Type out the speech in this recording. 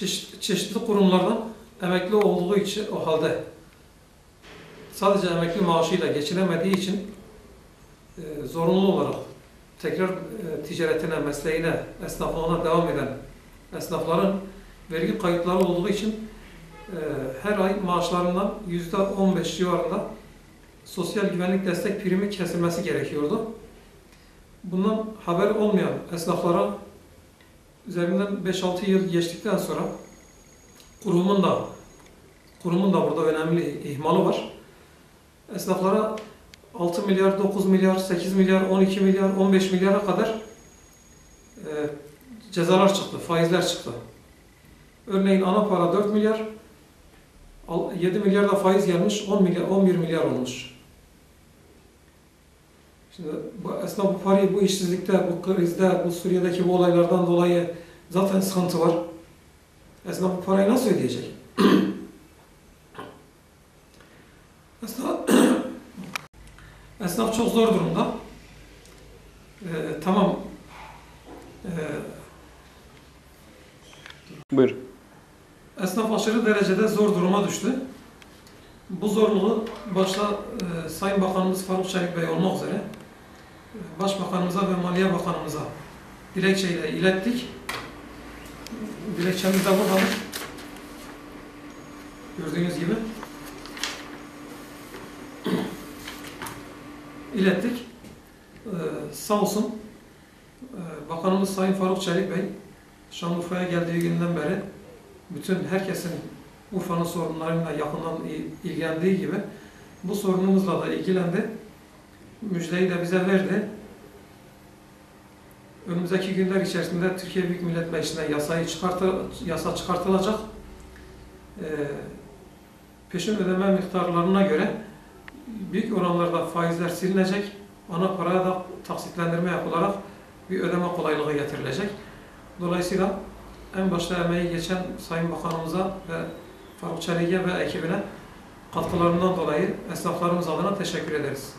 çeşit- çeşitli kurumlardan emekli olduğu için o halde sadece emekli maaşıyla geçinemediği için e, zorunlu olarak tekrar e, ticaretine, mesleğine, esnaflığına devam eden esnafların vergi kayıtları olduğu için e, her ay maaşlarından yüzde 15 civarında sosyal güvenlik destek primi kesilmesi gerekiyordu. Bundan haber olmayan esnaflara üzerinden 5-6 yıl geçtikten sonra kurumun da kurumun da burada önemli ihmalı var. Esnaflara 6 milyar, 9 milyar, 8 milyar, 12 milyar, 15 milyara kadar e, cezalar çıktı, faizler çıktı. Örneğin ana para 4 milyar, al- 7 milyar da faiz gelmiş, 10 milyar, 11 milyar olmuş. Şimdi bu esnaf bu parayı bu işsizlikte, bu krizde, bu Suriye'deki bu olaylardan dolayı zaten sıkıntı var. Esnaf bu parayı nasıl ödeyecek? Esnaf, esnaf çok zor durumda. Ee, tamam. Ee, Buyur. Esnaf aşırı derecede zor duruma düştü. Bu zorluğu başta e, Sayın Bakanımız Faruk Çelik Bey olmak üzere e, Başbakanımıza ve Maliye Bakanımıza dilekçeyle ilettik. Dilekçemiz de burada. Gördüğünüz gibi. ilettik. E, sağ olsun e, Bakanımız Sayın Faruk Çelik Bey Şanlıurfa'ya geldiği günden beri bütün herkesin Urfa'nın sorunlarıyla yakından il- ilgilendiği gibi bu sorunumuzla da ilgilendi. Müjdeyi de bize verdi. Önümüzdeki günler içerisinde Türkiye Büyük Millet Meclisi'ne yasayı çıkartı, yasa çıkartılacak. Ee, peşin ödeme miktarlarına göre büyük oranlarda faizler silinecek. Ana paraya da taksitlendirme yapılarak bir ödeme kolaylığı getirilecek. Dolayısıyla en başta emeği geçen Sayın Bakanımıza ve Faruk Çelik'e ve ekibine katkılarından dolayı esnaflarımız adına teşekkür ederiz.